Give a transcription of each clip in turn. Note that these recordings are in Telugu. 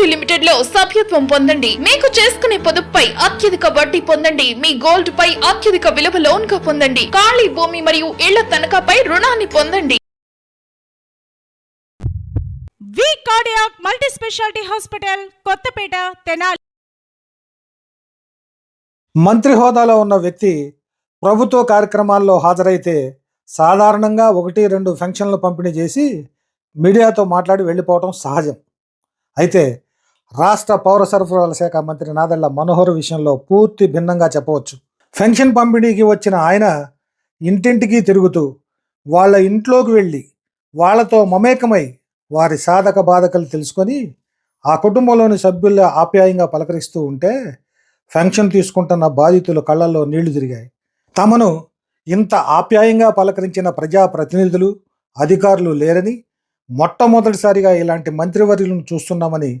శక్తి లిమిటెడ్లో సభ్యత్వం పొందండి. మీకు చేసుకునే పొదుపుపై అత్యధిక వడ్డీ పొందండి. మీ గోల్డ్ పై అత్యధిక విలువ లోన్గా పొందండి. ఖాళీ భూమి మరియు ఇళ్ళ తనఖాపై రుణాన్ని పొందండి. V cardiac multi speciality hospital Kothapeta Tenali. మంత్రి హోదాలో ఉన్న వ్యక్తి ప్రభుత్వ కార్యక్రమాల్లో హాజరైతే సాధారణంగా ఒకటి రెండు ఫంక్షన్లు పంపిణీ చేసి మీడియాతో మాట్లాడి వెళ్ళిపోవటం సహజం. అయితే రాష్ట్ర పౌర సరఫరాల శాఖ మంత్రి నాదెళ్ళ మనోహర్ విషయంలో పూర్తి భిన్నంగా చెప్పవచ్చు. పెన్షన్ పంపిణీకి వచ్చిన ఆయన ఇంటింటికి తిరుగుతూ వాళ్ళ ఇంట్లోకి వెళ్ళి వాళ్ళతో మమేకమై వారి సాధక బాధకలు తెలుసుకొని ఆ కుటుంబంలోని సభ్యుల ఆప్యాయంగా పలకరిస్తూ ఉంటే పెన్షన్ తీసుకుంటున్న బాధితుల కళ్ళల్లో నీళ్ళు తిరిగాయి. తమను ఇంత ఆప్యాయంగా పలకరించిన ప్రజాప్రతినిధులు అధికారులు లేరని మొట్టమొదటిసారిగా ఇలాంటి మంత్రివర్యులను చూస్తున్నామని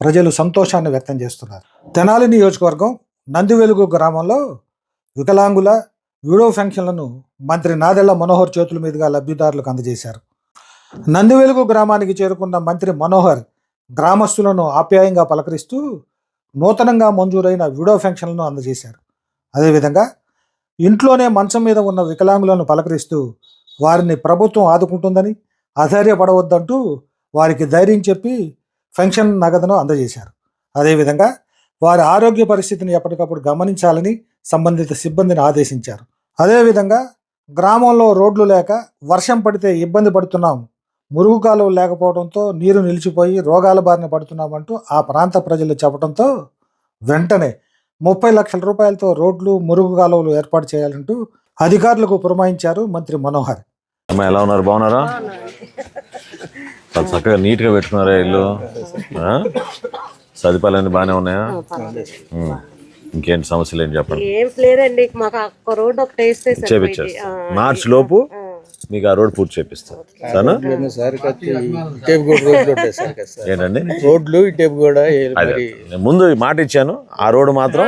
ప్రజలు సంతోషాన్ని వ్యక్తం చేస్తున్నారు. తెనాలి నియోజకవర్గం నందివెలుగు గ్రామంలో వికలాంగుల వీడియో ఫంక్షన్లను మంత్రి నాదెళ్ళ మనోహర్ చేతుల మీదుగా లబ్ధిదారులకు అందజేశారు. నందివెలుగు గ్రామానికి చేరుకున్న మంత్రి మనోహర్ గ్రామస్తులను ఆప్యాయంగా పలకరిస్తూ నూతనంగా మంజూరైన వీడో ఫంక్షన్లను అందజేశారు. అదేవిధంగా ఇంట్లోనే మంచం మీద ఉన్న వికలాంగులను పలకరిస్తూ వారిని ప్రభుత్వం ఆదుకుంటుందని అధైర్యపడవద్దంటూ వారికి ధైర్యం చెప్పి ఫంక్షన్ నగదును అందజేశారు. అదేవిధంగా వారి ఆరోగ్య పరిస్థితిని ఎప్పటికప్పుడు గమనించాలని సంబంధిత సిబ్బందిని ఆదేశించారు. అదేవిధంగా గ్రామంలో రోడ్లు లేక వర్షం పడితే ఇబ్బంది పడుతున్నాం. మురుగు కాలువలు లేకపోవడంతో నీరు నిలిచిపోయి రోగాల బారిన పడుతున్నామంటూ ఆ ప్రాంత ప్రజలు చెప్పడంతో వెంటనే ముప్పై లక్షల రూపాయలతో రోడ్లు మురుగు కాలువలు ఏర్పాటు చేయాలంటూ అధికారులకు పురమాయించారు మంత్రి మనోహర్. ఎలా ఉన్నారు? బాగున్నారా? చాలా చక్కగా నీట్గా పెట్టుకున్నారా ఇల్లు? సదుపాయాలన్నీ బాగానే ఉన్నాయా. ఇంకేంటి సమస్యలు చెప్పండి? ఏం లేదండి మాకు ఒక్క రోడ్ ఒకటి వేస్తే సరిపోయింది. చేపించేస్తా ఆ, మార్చ్ లోపు మీకు ఆ రోడ్ పూర్తి చేపిస్తాను సరేనా? Sir sir sir. ఏంటండి? రోడ్లు ముందు మాట ఇచ్చాను. ఆ రోడ్ మాత్రం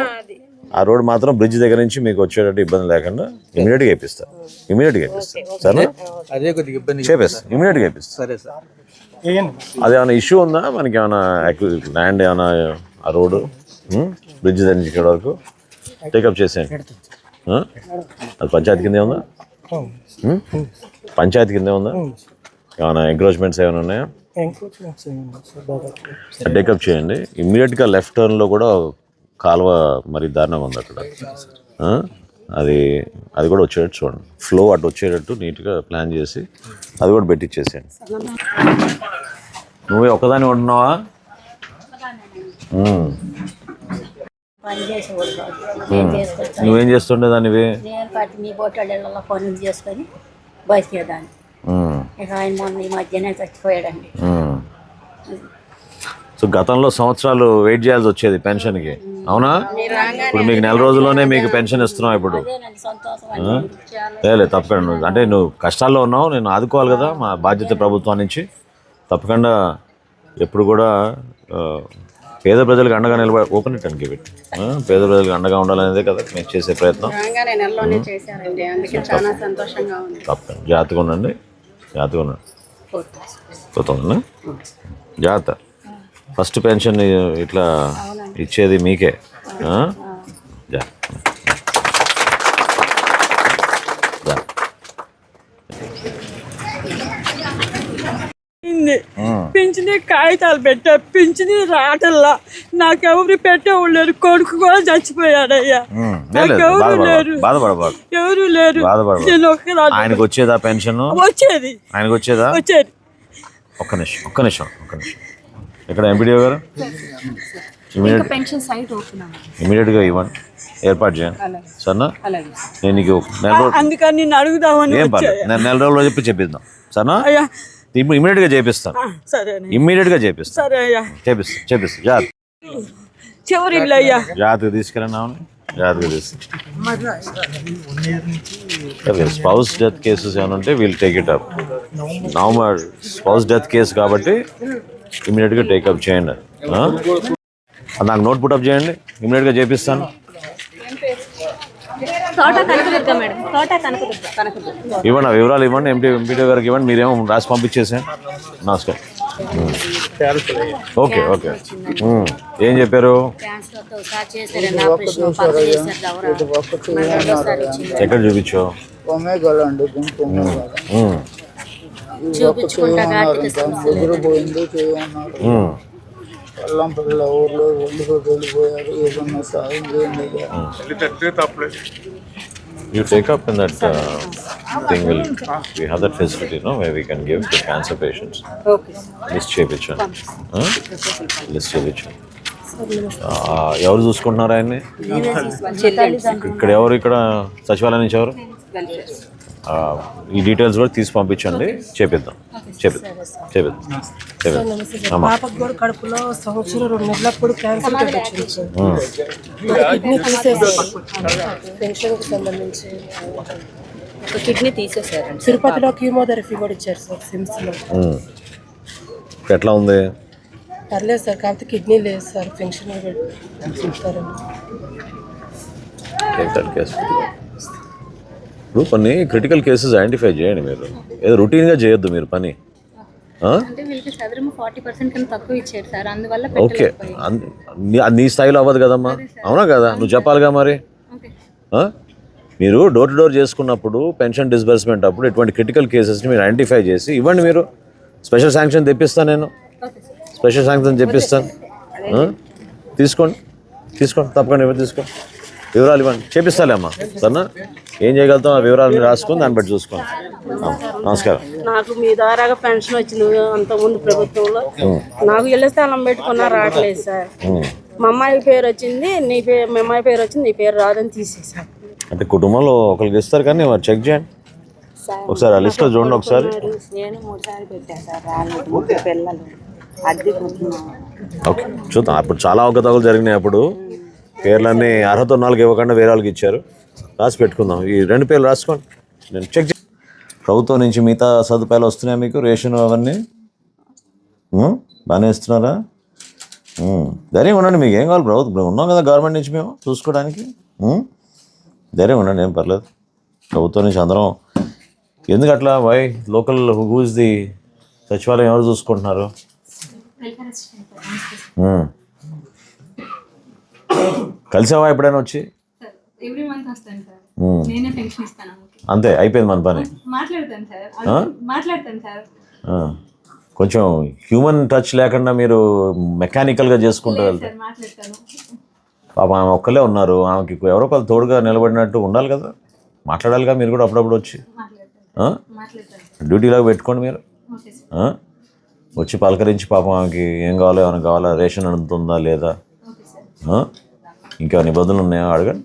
ఆ రోడ్ మాత్రం బ్రిడ్జ్ దగ్గర నుంచి మీకు వచ్చేటట్టు ఇబ్బంది లేకుండా ఇమీడియట్గా వేపిస్తా ఇమీడియట్గా వేపిస్తా సరేనా? అదే కొద్దిగా ఇబ్బంది చేపిస్తా. ఇమీడియట్గా వేపిస్తా సరే సార్. అది ఏమైనా ఇష్యూ ఉందా? మనకి ఏమైనా ల్యాండ్ ఏమైనా ఆ రోడ్డు? బ్రిడ్జ్ ఇక్కడ వరకు? టేకప్ చేసేయండి? అది పంచాయతీ కిందే ఉందా? పంచాయతీ కిందే ఉందా? ఏమైనా ఎంక్రోచ్మెంట్స్ ఏమైనా ఉన్నాయా? టేకప్ చేయండి. ఇమ్మీడియట్గా లెఫ్ట్ టర్న్లో కూడా కాలువ మరి దారుణంగా ఉంది అక్కడ? అది అది కూడా వచ్చేటట్టు చూడండి. ఫ్లో అటు వచ్చేటట్టు నీట్గా ప్లాన్ చేసి అది కూడా పెట్టించేసేయండి నువ్వే ఉంటున్నావా నేను చేసుకొచ్చాను నువ్వేం చేస్తుండే దానివి నేను పట్టి మీ బొట్టళ్ళలో పనులు చేసుకొని బతికేదాన్ని. ఉమ్, ఇక ఆయన మొన్న ఈ మధ్యనే చచ్చిపోయాడండి. ఉమ్. సో గతంలో సంవత్సరాలు వెయిట్ చేయాల్సి వచ్చేది పెన్షన్కి. అవునా? ఇప్పుడు మీకు నెల రోజుల్లోనే మీకు పెన్షన్ ఇస్తున్నాం ఇప్పుడు. లేదు తప్పకుండా. అంటే నువ్వు కష్టాల్లో ఉన్నావు నేను ఆదుకోవాలి కదా మా బాధ్యత ప్రభుత్వం నుంచి. తప్పకుండా ఎప్పుడు కూడా పేద ప్రజలకు అండగా నిలబడి open it and give it పేద ప్రజలకు అండగా ఉండాలనేదే కదా మేము చేసే ప్రయత్నం. తప్పకుండా. జాగ్రత్తగా ఉండండి. జాగ్రత్తగా ఉండండి. జాగ్రత్త. ఫస్ట్ పెన్షన్ ఇట్లా ఇచ్చేది మీకే. ఉమ్. పింఛని కాగితాలు పెట్టా పింఛని రాటల్లా. నాకెవరు పెట్టేవాళ్ళు లేరు కొడుకు కూడా చచ్చిపోయాడయ్యా. నాకెవరు. లేరు. ఎవరు లేరు. నేను ఆయనకు వచ్చేదా పెన్షన్? వచ్చేది. ఆయనకు వచ్చేదా వచ్చేది. ఒక్క నిమిషం ఒక్క నిమిషం ఒక్క నిమిషం. ఇక్కడ ఎంపీడీఓ గారు? ఇమీడియట్ పెన్షన్ సైట్ ఓపెన్ ఇమీడియట్గా ఇవ్వండి. ఏర్పాటు చేయండి. సరేనా? నేను నీకు నెల రోజులు అందుకని నేను అడుగుదామని ఏం వచ్చాయా? పర్లేదు నేను నెల రోజుల్లో చెప్పి చెప్పిద్దాం. సరేనా? అయ్యా. ఇప్పుడు ఇమీడియట్గా చేపిస్తాను. ఆ, సరే ఇమ్మీడియట్గా చేపిస్తాను. సరే అయ్యా. చేపిస్తాను చేపిస్తాను. జాగ్రత్త. చివరి ఇల్లు అయ్యా. జాగ్రత్తగా తీసుకెళ్ళండి అవును జాగ్రత్తగా తీసుకు స్పౌస్ డెత్ కేసెస్ ఏమైనా ఉంటే we'll take it up. November spouse death case కాబట్టి ఇమీడియట్గా టేకప్ చేయండి. నాకు నోట్ పుటప్ చేయండి. ఇమీడియట్గా చేపిస్తాను. ఇవ్వండి ఆ వివరాలు ఇవ్వండి ఎంపీ ఎంపీడీ గారికి ఇవ్వండి. మీరేమో రాసి పంపించేసాను నమస్కారం. Okay okay. ఏం చెప్పారు? ఎక్కడ చూపించావు? చూపించుకుంటా చేయమన్నారు ఉమ్. పల్లం ఊర్లో వెళ్ళిపోయి వెళ్ళిపోయారు ఏదన్నా సాయం చేయండి. You take up in that uh, thing will we have that facility, no, where we can give to cancer patients. List చేయించాను లిస్ట్ చేయించాను ఎవరు చూసుకుంటున్నారు ఆయన్ని? ఇక్కడ ఎవరు? ఇక్కడ సచివాలయం నుంచి ఎవరు? ఈ డీటెయిల్స్ కూడా తీసి పంపించండి. చేపిద్దాం. చేపిద్దాం. చేపిద్దాం. చేపిద్దాం. పాపకు కూడా కడుపులో సంవత్సరం రెండు నెలలప్పుడు క్యాన్సర్ వచ్చింది సార్. కిడ్నీ తీసేసారు. పెన్షన్కి సంబంధించి ఒక కిడ్నీ తీసేశారండి తిరుపతిలో కీమోథెరపీ కూడా ఇచ్చారు సార్ సిమ్స్లో. ఎట్లా ఉంది? పర్లేదు సార్ కాకపోతే కిడ్నీ లేదు సార్ పెన్షన్ case. ఇప్పుడు కొన్ని క్రిటికల్ కేసెస్ ఐడెంటిఫై చేయండి మీరు. ఏదో రొటీన్గా చేయొద్దు మీరు పని. ఓకే. నీ- స్థాయిలో అవ్వదు కదమ్మా. అవునా కదా? నువ్వు చెప్పాలిగా మరి? మీరు డోర్ టు డోర్ చేసుకున్నప్పుడు పెన్షన్ డిస్బర్స్మెంట్ అప్పుడు ఇటువంటి క్రిటికల్ కేసెస్ని మీరు ఐడెంటిఫై చేసి ఇవ్వండి మీరు. స్పెషల్ శాంక్షన్ తెప్పిస్తాను నేను. స్పెషల్ శాంక్షన్ తెప్పిస్తాను? తీసుకోండి. తీసుకోండి. తప్పకుండా ఇవ్వండి తీసుకోండి. వివరాలు ఇవ్వండి. చేపిస్తాలే అమ్మా. సరేనా? ఏం చేయగలుగుతాం? ఆ వివరాలు రాసుకొని దాన్ని బట్టి చూసుకోండి. నమస్కారం. నాకు మీ ద్వారాగా పెన్షన్ వచ్చింది అంతకుముందు ప్రభుత్వంలో. నాకు ఇళ్ళ స్థలం పెట్టుకున్నా రావట్లేదు సార్. మా అమ్మాయి పేరు వచ్చింది నీ పేరు మా అమ్మాయి పేరు వచ్చింది నీ పేరు రాదని తీసేసారు అంటే కుటుంబంలో ఒకరికి ఇస్తారు కానీ మరి చెక్ చేయండి. ఒకసారి ఆ లిస్ట్లో చూడండి ఒకసారి. నేను మూడుసార్లు పెట్టాను సార్ రాలేదు ముగ్గురు పిల్లలు అద్దె ఓకే. చూద్దాం. అప్పుడు చాలా అవకతవకలు జరిగినాయి అప్పుడు. పేర్లన్నీ అర్హత వాళ్ళకి ఇవ్వకుండా వేరే వాళ్ళకి ఇచ్చారు. రాసి పెట్టుకుందాం. ఈ రెండు పేర్లు రాసుకోండి. నేను చెక్ చే ప్రభుత్వం నుంచి మిగతా సదుపాయాలు వస్తున్నాయి మీకు? రేషన్ అవన్నీ? బాగానే ఇస్తున్నారా? ఉం. ధైర్యంగా ఉండండి మీకు ఏం కావాలి? ప్రభుత్వం ఉన్నాం కదా గవర్నమెంట్ నుంచి మేము చూసుకోవడానికి. ఉం? ధైర్యంగా ఉండండి ఏం పర్లేదు. ప్రభుత్వం నుంచి అందరం ఎందుకు అట్లా? వై లోకల్ హూజ్ ది సచివాలయం ఎవరు చూసుకుంటున్నారు. కలిసావా ఎప్పుడైనా వచ్చి? ఎవ్రీ మంత్ వస్తాను సార్. ఉం. నేనే పెన్షన్ ఇస్తాను ఆమెకి. అంతే అయిపోయింది మన పని. మాట్లాడతాను సార్. మాట్లాడతాను సార్. ఆ. కొంచెం హ్యూమన్ టచ్ లేకుండా మీరు మెకానికల్గా చేసుకుంటూ వెళ్తే. సార్ మాట్లాడతాను. పాప ఆమె ఒక్కలే ఉన్నారు. ఆమెకి ఎవరో ఒకరు తోడుగా నిలబడినట్టు ఉండాలి కదా. మాట్లాడాలిగా మీరు కూడా అప్పుడప్పుడు వచ్చి. డ్యూటీలాగా పెట్టుకోండి మీరు? వచ్చి పలకరించి పాపం ఆమెకి ఏం కావాలో ఏమైనా కావాలా? రేషన్ అందుతుందా లేదా? ఇంకా నిబంధనలు ఉన్నాయా? అడగండి.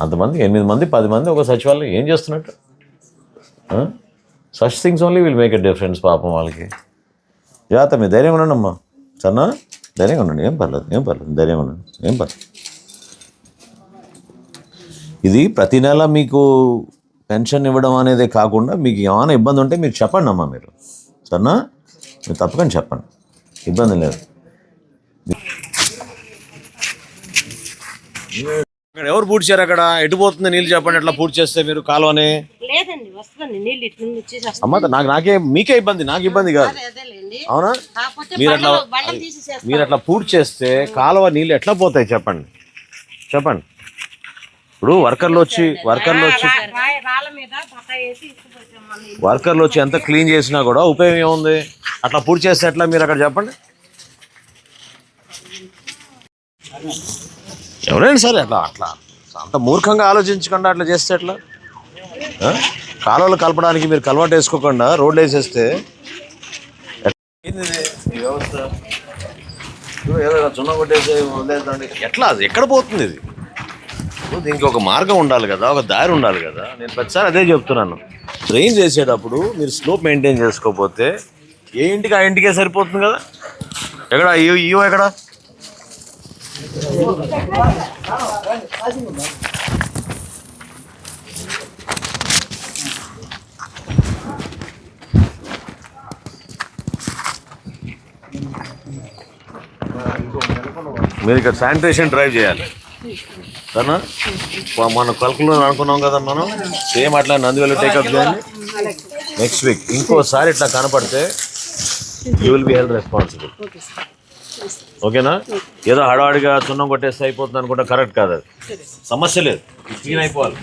అంతమంది ఎనిమిది మంది పది మంది ఒక సచివాలయం ఏం చేస్తున్నట్టు? Such things only will make a difference పాపం వాళ్ళకి. జాగ్రత్త మీ ధైర్యం ఉండండి అమ్మా. సన్నా ధైర్యంగా ఉండండి. ఏం పర్లేదు ఏం పర్లేదు. ధైర్యంగా ఉండండి. ఏం పర్లేదు. ఇది ప్రతి నెల మీకు పెన్షన్ ఇవ్వడం అనేది కాకుండా మీకు ఏమైనా ఇబ్బంది ఉంటే మీరు చెప్పండి అమ్మా మీరు. సరేనా? మీరు తప్పకుండా చెప్పండి. ఇబ్బంది లేదు. అక్కడ ఎవరు పూడ్చారు అక్కడ? ఎటు పోతుంది నీళ్ళు చెప్పండి ఎట్లా పూర్తి చేస్తే మీరు కాలువని? లేదండి వస్తుంది నీళ్ళు ఇట్లా వచ్చేసి అమ్మ నాకు నాకే మీకే ఇబ్బంది నాకు ఇబ్బంది కాదు. అవునా? మీరు అట్లా మీరు అట్లా పూర్తి చేస్తే కాలువ నీళ్ళు ఎట్లా పోతాయి చెప్పండి? చెప్పండి. ఇప్పుడు వర్కర్లు వచ్చి వర్కర్లు వచ్చి వర్కర్లు వచ్చి ఎంత క్లీన్ చేసినా కూడా ఉపయోగం ఏముంది? అట్లా పూర్తి చేస్తే ఎట్లా? మీరు అక్కడ చెప్పండి. ఎవరైనా సరే అట్లా అట్లా. అంత మూర్ఖంగా ఆలోచించకుండా అట్లా చేస్తే ఎట్లా? కాలువలు కలపడానికి మీరు కలవాటు వేసుకోకుండా రోడ్లు వేసేస్తే ఎట్లా? వ్యవస్థ చున్న కొట్టేసి ఎట్లా అది ఎక్కడ పోతుంది ఇది? దీనికి ఒక మార్గం ఉండాలి కదా ఒక దారి ఉండాలి కదా. నేను ప్రతిసారి అదే చెప్తున్నాను. ట్రైన్ చేసేటప్పుడు మీరు స్లోప్ మెయింటైన్ చేసుకోకపోతే ఏ ఇంటికి ఆ ఇంటికే సరిపోతుంది కదా? ఎక్కడ? ఈ ఈవో ఎక్కడ? మీరు ఇక్కడ శానిటేషన్ డ్రైవ్ చేయాలి. ప- మన కల్కులో అనుకున్నాం కదా మనం. సేమ్ అట్లా నందివెల్లి టేకప్ చేయండి. నెక్స్ట్ వీక్ ఇంకోసారి ఇట్లా కనపడితే you will be health responsible ఓకేనా ఏదో హడావాడిగా సున్నం కొట్టేస్తే అయిపోతుంది అనుకుంటే కరెక్ట్ కాదు అది. సమస్య లేదు. క్లీన్ అయిపోవాలి.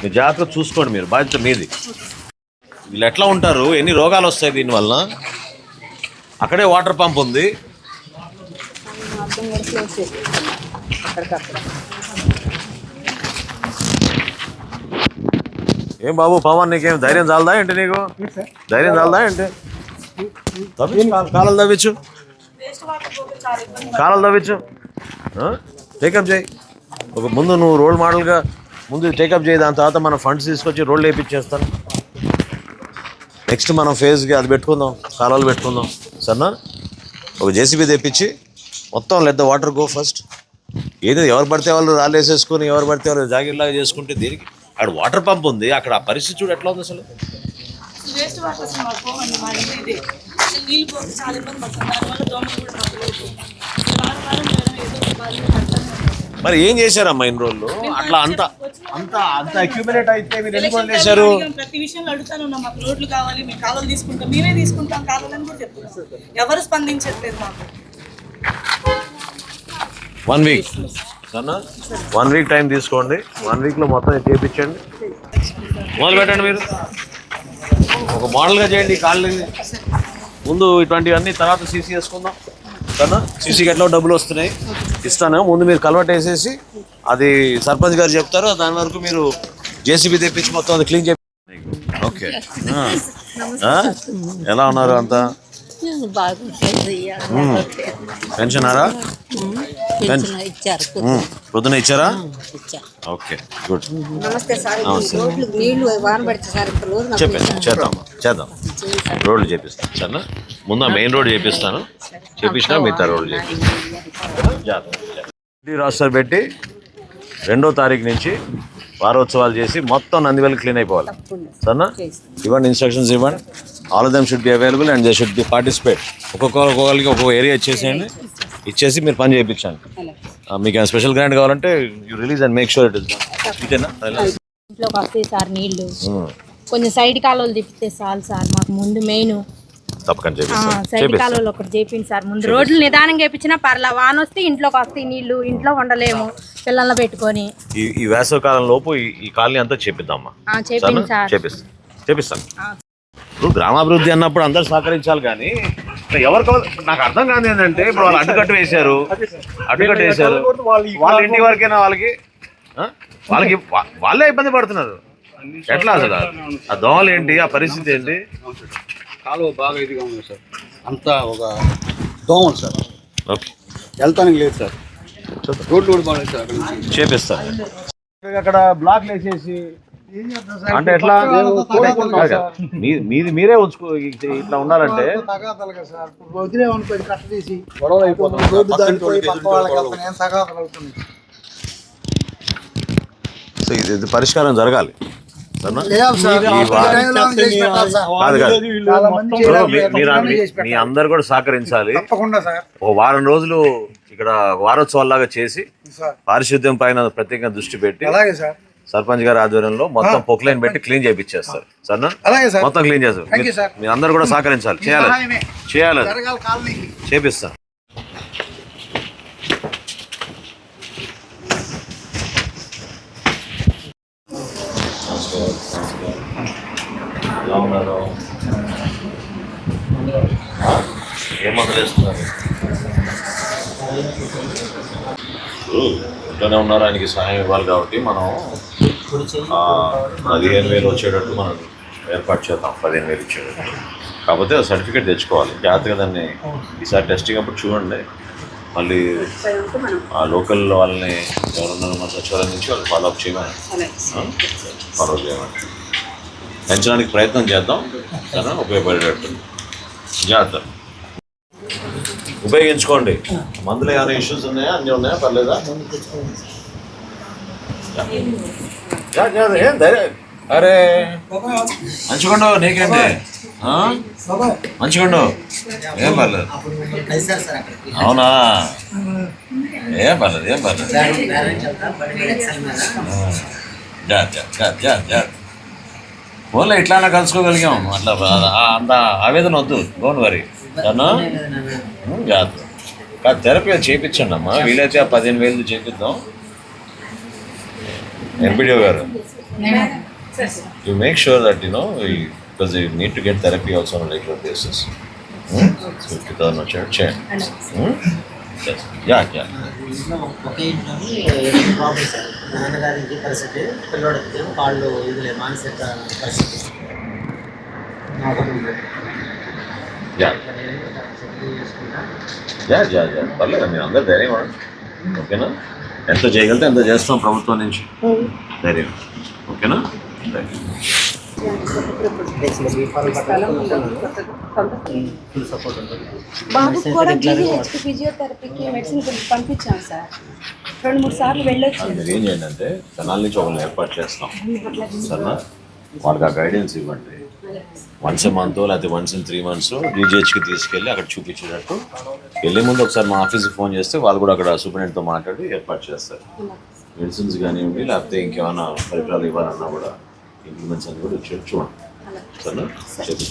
మీరు జాగ్రత్తగా చూసుకోండి మీరు. బాధ్యత మీది. వీళ్ళు ఎట్లా ఉంటారు? ఎన్ని రోగాలు వస్తాయి దీనివల్ల అక్కడే వాటర్ పంప్ ఉంది. ఏం బాబు పవన్ నీకేం ధైర్యం చాలదా ఏంటి నీకు? ధైర్యం చాలదా ఏంటి? కాలు- కాలాలు తవ్వించు. కాలాలు తవ్వించు. టేకప్ చేయి. ఒక ముందు నువ్వు రోల్ మోడల్గా ముందు టేకప్ చేయి. దాని తర్వాత మనం ఫండ్స్ తీసుకొచ్చి రోడ్లు వేయించేస్తాను నెక్స్ట్ మనం ఫేజ్కి అది పెట్టుకుందాం. కాలువలు పెట్టుకుందాం. సరేనా? ఒక జేసీబీ తెప్పించి మొత్తం let the water go first ఏదో ఎవరు పడితే వాళ్ళు రాళ్ళు వేసేసుకొని ఎవరు పడితే వాళ్ళు జాగిర్లాగా చేసుకుంటే దీనికి? అక్కడ వాటర్ పంప్ ఉంది. అక్కడ ఆ పరిస్థితి చూడు ఎట్లా ఉంది అసలు? వేస్ట్ వాటర్ మాకు పోవండి మా ఇల్లు ఇది. నీళ్ళు పోతే చాలా ఇబ్బంది పడుతుంది. దానివల్ల దోమలు కూడా మాకు. వారం వారం మేడం ఏదో. మరి ఏం చేశారమ్మా ఇన్ని రోజులు? అట్లా అంత అంత అంత అక్యుమిలేట్ అయితే మీరు ఎన్ని ఎలక్షన్ చేశారు? ప్రతి విషయంలో అడుగుతానే మాకు రోడ్లు కావాలి మేము కాలువలు తీసుకుంటాం. మేమే తీసుకుంటాం కావాలని కూడా చెప్తున్నాం. ఎవరు స్పందించట్లేదు మాకు. వన్ వీక్ సరేనా? వన్ వీక్ టైం తీసుకోండి. వన్ వీక్లో మొత్తం ఇది చేయించండి మొదలు పెట్టండి మీరు. ఒక మోడల్గా చేయండి కాళ్ళు ముందు ఇటువంటివన్నీ తర్వాత సీసీ వేసుకుందాం సరేనా? సీసీకి ఎట్లా డబ్బులు వస్తున్నాయి. ఇస్తాను. ముందు మీరు కలవట్ వేసేసి అది సర్పంచ్ గారు చెప్తారు. దాని వరకు మీరు జేసీబీ తెప్పించి మొత్తం అది క్లీన్ చేసి ఓకే. ఎలా ఉన్నారు అంతా? పెన్షనారా? ఇచ్చారు పొద్దున ఇచ్చారా? Okay good. నమస్తే సార్. రోడ్లు నీళ్ళు వాన పడితే సార్ చెప్పండి చేద్దాం చేద్దాం. రోడ్లు చేపిస్తాను సరేనా? ముందు మెయిన్ రోడ్ చేపిస్తాను. చేపించినా మిగతా రోడ్లు చేపిస్తాను. రాస్తారు పెట్టి రెండో తారీఖు నుంచి వారోత్సవాలు చేసి మొత్తం నందివెల్ క్లీన్ అయిపోవాలి. సరేనా? ఇవ్వండి ఇన్స్ట్రక్షన్స్ ఇవ్వండి. All them should be available and they should be participate ఒక్కొక్క ఒక్కొక్కరికి ఒక్కొక్క ఏరియా ఇచ్చేసేయండి. ఇచ్చేసి మీరు పని చేయించండి. మీకు స్పెషల్ గ్రాంట్ కావాలంటే you release and make sure it is ఇదేనా? ఇంట్లోకి వస్తాయి సార్ నీళ్ళు కొంచెం సైడ్ కాలువలు తిప్పితే చాలు సార్ మాకు ముందు మెయిన్ తప్పకుండా చేపిస్తాను సైడ్ కాలువలు ఒకటి చేపింది సార్. ముందు రోడ్లు నిదానం చేపించినా పర్లా వాన వస్తే ఇంట్లోకి వస్తాయి నీళ్ళు ఇంట్లో ఉండలేము పిల్లల్ని పెట్టుకొని. ఈ వేసవ కాలం లోపు ఈ- కాలనీ అంతా చేపిద్దామా? చేపిస్తాను చేపిస్తాను ఇప్పుడు గ్రామాభివృద్ధి అన్నప్పుడు అందరు సహకరించాలి కానీ ఎవరికి కావాలి- నాకు అర్థం కాదు ఏంటంటే ఇప్పుడు వాళ్ళు అడ్డుకట్టు వేశారు. అడ్డుకట్టు వేశారు. వాళ్ళ ఇంటి వరకేనా వాళ్ళకి ఆ? వాళ్ళకి వాళ్ళే ఇబ్బంది పడుతున్నారు. ఎట్లా అసలు? ఆ దోమలు ఏంటి? ఆ పరిస్థితి ఏంటి? కాలువ బాగా ఇదిగా ఉంది సార్. అంతా ఒక దోమలు సార్. ఓకే. వెళ్తానికి లేదు సార్. రోడ్లు కూడా బాగాలేదు సార్ చేపిస్తాను అక్కడ బ్లాక్ వేసేసి అంటే ఎట్లా? మీ- మీది మీరే ఉంచుకో ఇట్లా ఉండాలంటే సో ఇది ఇది పరిష్కారం జరగాలి. మీ-. అందరు కూడా సహకరించాలి. తప్పకుండా సార్. ఓ వారం రోజులు ఇక్కడ వారోత్సవాల్లాగా చేసి పారిశుద్ధ్యం పైన ప్రత్యేకంగా దృష్టి పెట్టి అలాగే సార్. సర్పంచ్ గారి ఆధ్వర్యంలో మొత్తం పొక్లైన్ పెట్టి క్లీన్ సరేనా? అలాగే సార్. మొత్తం క్లీన్ చేస్తారు. మీరు అందరు కూడా సహకరించాలి. చేయాలి. చేయాలి. ఉన్నారు ఏం ఇంట్లోనే ఉన్నారు? ఆయనకి సహాయం ఇవ్వాలి కాబట్టి మనం పదిహేను వేలు వచ్చేటట్టు మనం ఏర్పాటు చేద్దాం పదిహేను వేలు ఇచ్చేటట్టు. కాకపోతే సర్టిఫికేట్ తెచ్చుకోవాలి జాగ్రత్తగా దాన్ని ఈసారి టెస్టింగ్ అప్పుడు చూడండి. మళ్ళీ ఆ లోకల్ వాళ్ళని ఎవరున్నారు మన సచివాలయం నుంచి వాళ్ళు ఫాలో అప్ చేయమని ఫాలో చేయమని. పెంచడానికి ప్రయత్నం చేద్దాం సరేనా? ఉపయోగపడేటట్టు. జాగ్రత్త. ఉపయోగించుకోండి. మందులు ఏమైనా ఇష్యూస్ ఉన్నాయా? అన్నీ ఉన్నాయా? పర్లేదా? ఏం ధైర్యం? అరే మంచిగుండు నీకేంటి? ఆ? మంచిగుండు ఏం పర్లేదు. అవునా? ఏం పర్లేదు ఏం పర్లేదు. ఫోన్లో ఇట్లానే కలుసుకోగలిగాం. అట్లా అంత ఆవేదన వద్దు. Don't worry. ఉమ్, జాగ్రత్త. కాదు థెరపీ అది చేయించండి అమ్మా వీలైతే ఆ పదిహేను వేలు చేపిద్దాం. ఎంపీడీఓ గారు you make sure that you know because you need to get therapy also on regular basis fifty thousand వచ్చాడు చేయండి యా యా ఒకే ఇంట్లోని రెండు ప్రాబ్లమ్స్ సార్ నాన్నగారికి పరిస్థితి పిల్లోడికి ఏమో కాళ్ళు ఇది లేదు మానసిక పరిస్థితి యా యా యా యా పర్లేదు మీరు అందరు ధైర్యం ఉండండి ఓకేనా ఎంత చేయగలితే ఎంత చేస్తాం ప్రభుత్వం నుంచి. ధైర్యం. ఓకేనా? బాబు కూడా ఫిజియోథెరపీకి మెడిసిన్ పంపించాం సార్. రెండు మూడు సార్లు వెళ్ళొచ్చు ఏం చేయండి అంటే జనాల నుంచి ఒకరిని ఏర్పాటు చేస్తాం. సరేనా? వాళ్ళకి ఆ గైడెన్స్ ఇవ్వండి. వన్స్ ఎ మంత్ లేకపోతే వన్స్ ఇన్ త్రీ మంత్స్ డీజీహెచ్కి తీసుకెళ్ళి అక్కడ చూపించేటట్టు వెళ్ళే ముందు ఒకసారి మా ఆఫీస్కి ఫోన్ చేస్తే వాళ్ళు కూడా అక్కడ సూపరింటెండెంట్తో మాట్లాడి ఏర్పాటు చేస్తారు. మెడిసిన్స్ కానివ్వండి లేకపోతే ఇంకేమైనా పరికరాలు ఇవ్వాలన్నా కూడా ఇంప్లిమెంట్స్ అని కూడా వచ్చి చూడండి. సరేనా? చెప్పి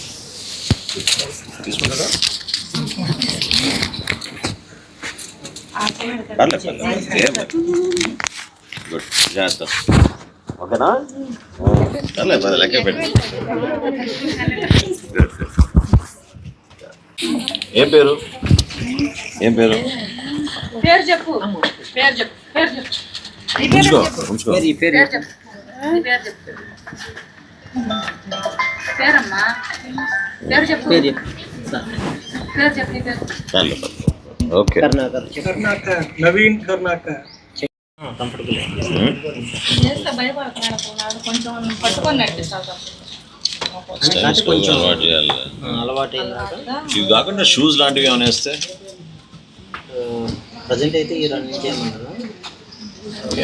తీసుకుంటారా? పర్లేదు పర్లేదు. ఏం లేదు. గుడ్ జాగ్రత్త ఓకేనా? ఏం పేరు? ఏం పేరు? పేరు చెప్పు. పేరు చెప్పు. పేరు చెప్పు. ఉంచుకో పేరు చెప్పు. పేరు చెప్పు. పేరమ్మా. పేరు చెప్పు. పేరు పేరు కర్ణాకర్ నవీన్ కర్ణాకర్. కంఫర్టబుల్ చాలా స్టైలిష్ అలవాటు ఇవి కాకుండా షూస్ లాంటివి ఏమైనా వేస్తే? ప్రజెంట్ అయితే ఈ రెండు నుంచి ఏమన్నారు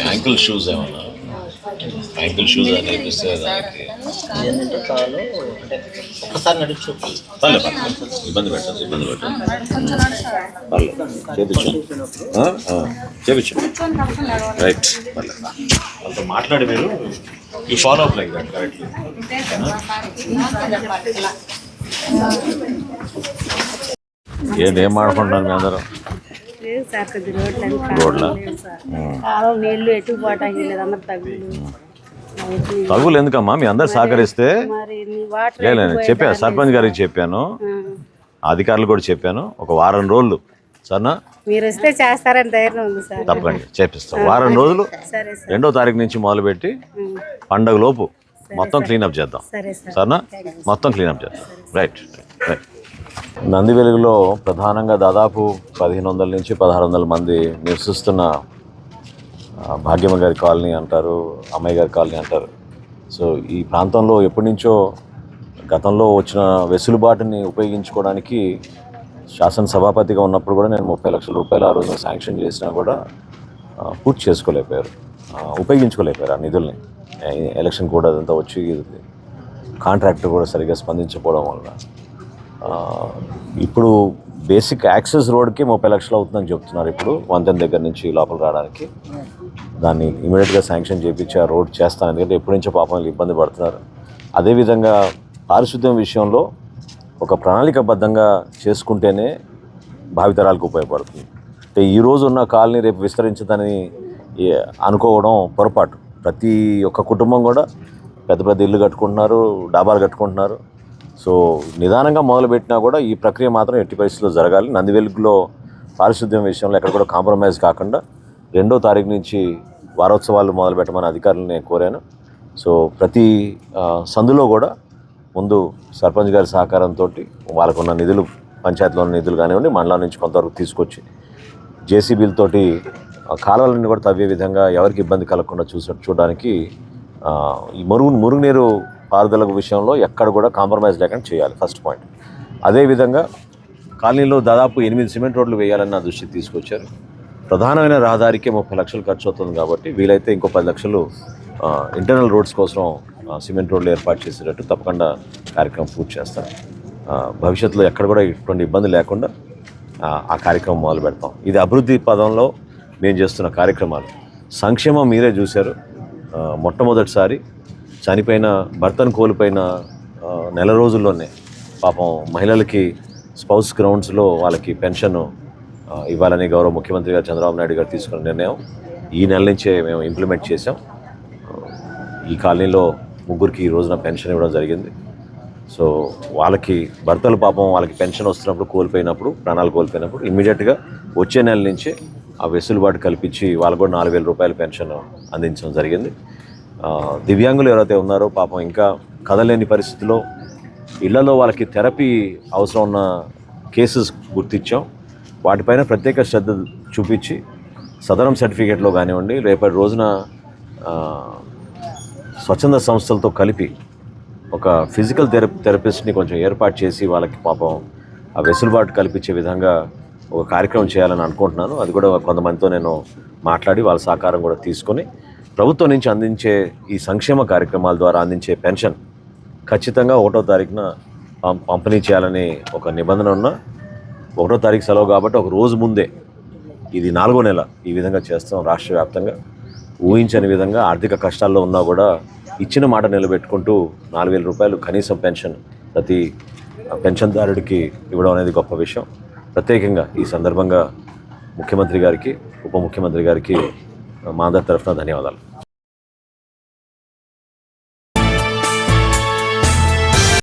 యాంకిల్ షూస్ ఏమన్నా? యాంకిల్ షూస్ అని నేర్పిస్తే దానికి ఒక్కసారి నడిచి పర్లేదు ఇబ్బంది పెట్టదు ఇబ్బంది పెట్టదు పర్లేదు చేపించు. ఆ? ఆ, చేపించు. రైట్ పర్లేదు వాళ్ళతో మాట్లాడి మీరు you follow up like that correctly ఏంటి ఏం మాడుకుంటున్నారు మీ అందరూ? లేదు సార్ కొద్ది రోడ్లు? రోడ్ల కాలం నీళ్ళు ఎటు పోవటానికి లేదు అందరు తగ్గులు తగులు ఎందుకమ్మా? మీ అందరు సహకరిస్తే? చెప్పాను సర్పంచ్ గారికి చెప్పాను. అధికారులు కూడా చెప్పాను. ఒక వారం రోజులు. సరేనా? మీరు వస్తే చేస్తారని ధైర్యం ఉంది సార్. తప్పకండి. చేపిస్తాం వారం రోజులు రెండో తారీఖు నుంచి మొదలుపెట్టి పండగ లోపు మొత్తం క్లీనప్ చేద్దాం. సరే సార్. సరేనా? మొత్తం క్లీనప్ చేద్దాం. Right right. నంది వెలుగులో ప్రధానంగా దాదాపు పదిహేను వందల నుంచి పదహారు వందల మంది నివసిస్తున్న భాగ్యమ్మ గారి కాలనీ అంటారు అమ్మాయి గారి కాలనీ అంటారు. సో ఈ ప్రాంతంలో ఎప్పటి నుంచో గతంలో వచ్చిన వెసులుబాటుని ఉపయోగించుకోవడానికి శాసనసభాపతిగా ఉన్నప్పుడు కూడా నేను ముప్పై లక్షల రూపాయలు ఆ రోజున శాంక్షన్ చేసినా కూడా పూర్తి చేసుకోలేకపోయారు. ఉపయోగించుకోలేకపోయారు ఆ నిధుల్ని. ఎలక్షన్ కూడా అదంతా వచ్చి కాంట్రాక్టర్ కూడా సరిగ్గా స్పందించకపోవడం వల్ల ఇప్పుడు బేసిక్ యాక్సెస్ రోడ్కి ముప్పై లక్షలు అవుతుందని చెప్తున్నారు ఇప్పుడు వంతెన దగ్గర నుంచి లోపల రావడానికి. దాన్ని ఇమీడియట్గా శాంక్షన్ చేయించి ఆ రోడ్ చేస్తాను. ఎందుకంటే ఎప్పటి నుంచో పాపం వీళ్ళు ఇబ్బంది పడుతున్నారు. అదేవిధంగా పారిశుద్ధ్యం విషయంలో ఒక ప్రణాళికబద్ధంగా చేసుకుంటేనే భావితరాలకు ఉపయోగపడుతుంది. అంటే ఈ రోజు ఉన్న కాలనీ రేపు విస్తరించదని అనుకోవడం పొరపాటు. ప్రతి ఒక్క కుటుంబం కూడా పెద్ద పెద్ద ఇల్లు కట్టుకుంటున్నారు డాబాలు కట్టుకుంటున్నారు. సో నిదానంగా మొదలుపెట్టినా కూడా ఈ ప్రక్రియ మాత్రం ఎట్టి పరిస్థితుల్లో జరగాలి. నందివెలుగులో పారిశుద్ధ్యం విషయంలో ఎక్కడ కూడా కాంప్రమైజ్ కాకుండా రెండో తారీఖు నుంచి వారోత్సవాలు మొదలు పెట్టమని అధికారులను నేను కోరాను. సో ప్రతి సందులో కూడా ముందు సర్పంచ్ గారి సహకారంతో వాళ్ళకున్న నిధులు పంచాయతీలో ఉన్న నిధులు కానివ్వండి మండలం నుంచి కొంతవరకు తీసుకొచ్చి జేసీబీలతోటి కాలువలన్నీ కూడా తవ్వే విధంగా ఎవరికి ఇబ్బంది కలగకుండా చూసే చూడడానికి ఈ మురుగు మురుగునీరు పారుదల విషయంలో ఎక్కడ కూడా కాంప్రమైజ్ లేకుండా చేయాలి ఫస్ట్ పాయింట్ అదేవిధంగా కాలనీలో దాదాపు ఎనిమిది సిమెంట్ రోడ్లు వేయాలన్న దృష్టి తీసుకొచ్చారు. ప్రధానమైన రహదారికే ముప్పై లక్షలు ఖర్చు అవుతుంది కాబట్టి వీలైతే ఇంకో పది లక్షలు ఇంటర్నల్ రోడ్స్ కోసం సిమెంట్ రోడ్లు ఏర్పాటు చేసేటట్టు తప్పకుండా కార్యక్రమం పూర్తి చేస్తారు భవిష్యత్తులో ఎక్కడ కూడా ఇటువంటి ఇబ్బంది లేకుండా ఆ, కార్యక్రమం మొదలు పెడతాం. ఇది అభివృద్ధి పదంలో మేము చేస్తున్న కార్యక్రమాలు. సంక్షేమం మీరే చూశారు. మొట్టమొదటిసారి చనిపోయిన భర్తను కోల్పోయిన నెల రోజుల్లోనే పాపం మహిళలకి స్పౌస్ గ్రౌండ్స్లో వాళ్ళకి పెన్షన్ ఇవ్వాలని గౌరవ ముఖ్యమంత్రి గారు చంద్రబాబు నాయుడు గారు తీసుకున్న నిర్ణయం ఈ నెల నుంచే మేము ఇంప్లిమెంట్ చేసాం ఈ కాలనీలో ముగ్గురికి ఈ రోజున పెన్షన్ ఇవ్వడం జరిగింది. సో వాళ్ళకి భర్తలు పాపం వాళ్ళకి పెన్షన్ వస్తున్నప్పుడు కోల్పోయినప్పుడు ప్రాణాలు కోల్పోయినప్పుడు ఇమ్మీడియట్గా వచ్చే నెల నుంచే ఆ వెసులుబాటు కల్పించి వాళ్ళకు కూడా నాలుగు వేల రూపాయల పెన్షన్ అందించడం జరిగింది. దివ్యాంగులు ఎవరైతే ఉన్నారో పాపం ఇంకా కదలేని పరిస్థితిలో ఇళ్ళలో వాళ్ళకి థెరపీ అవసరం ఉన్న కేసెస్ గుర్తించాం. వాటిపైన ప్రత్యేక శ్రద్ధ చూపించి సదరం సర్టిఫికేట్లో కానివ్వండి రేపటి రోజున స్వచ్ఛంద సంస్థలతో కలిపి ఒక ఫిజికల్ థెరపీ థెరపిస్ట్ని కొంచెం ఏర్పాటు చేసి వాళ్ళకి పాపం ఆ వెసులుబాటు కల్పించే విధంగా ఒక కార్యక్రమం చేయాలని అనుకుంటున్నాను. అది కూడా కొంతమందితో నేను మాట్లాడి వాళ్ళ సహకారం కూడా తీసుకొని ప్రభుత్వం నుంచి అందించే ఈ సంక్షేమ కార్యక్రమాల ద్వారా అందించే పెన్షన్ ఖచ్చితంగా ఒకటో తారీఖున పం- పంపిణీ చేయాలని ఒక నిబంధన ఉన్న ఒకటో తారీఖు సెలవు కాబట్టి ఒక రోజు ముందే ఇది నాలుగో నెల ఈ విధంగా చేస్తాం రాష్ట్ర వ్యాప్తంగా. ఊహించని విధంగా ఆర్థిక కష్టాల్లో ఉన్నా కూడా ఇచ్చిన మాట నిలబెట్టుకుంటూ నాలుగు వేల రూపాయలు కనీసం పెన్షన్ ప్రతి పెన్షన్దారుడికి ఇవ్వడం అనేది గొప్ప విషయం. ప్రత్యేకంగా ఈ సందర్భంగా ముఖ్యమంత్రి గారికి ఉప ముఖ్యమంత్రి గారికి మా అందరి తరఫున ధన్యవాదాలు.